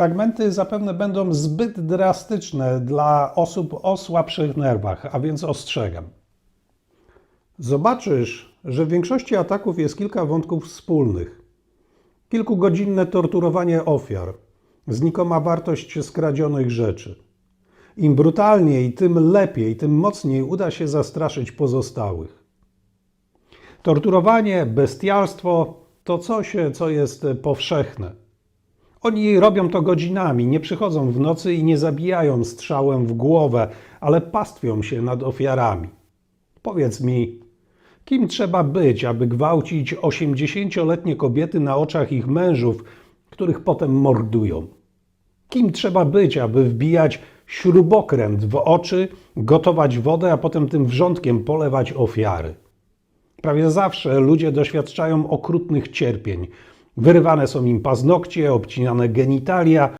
Fragmenty zapewne będą zbyt drastyczne dla osób o słabszych nerwach, a więc ostrzegam. Zobaczysz, że w większości ataków jest kilka wątków wspólnych. Kilkugodzinne torturowanie ofiar, znikoma wartość skradzionych rzeczy. Im brutalniej, tym lepiej, tym mocniej uda się zastraszyć pozostałych. Torturowanie, bestialstwo to coś, co jest powszechne. Oni robią to godzinami, nie przychodzą w nocy i nie zabijają strzałem w głowę, ale pastwią się nad ofiarami. Powiedz mi, kim trzeba być, aby gwałcić 80-letnie kobiety na oczach ich mężów, których potem mordują? Kim trzeba być, aby wbijać śrubokręt w oczy, gotować wodę, a potem tym wrzątkiem polewać ofiary? Prawie zawsze ludzie doświadczają okrutnych cierpień. Wyrywane są im paznokcie, obcinane genitalia,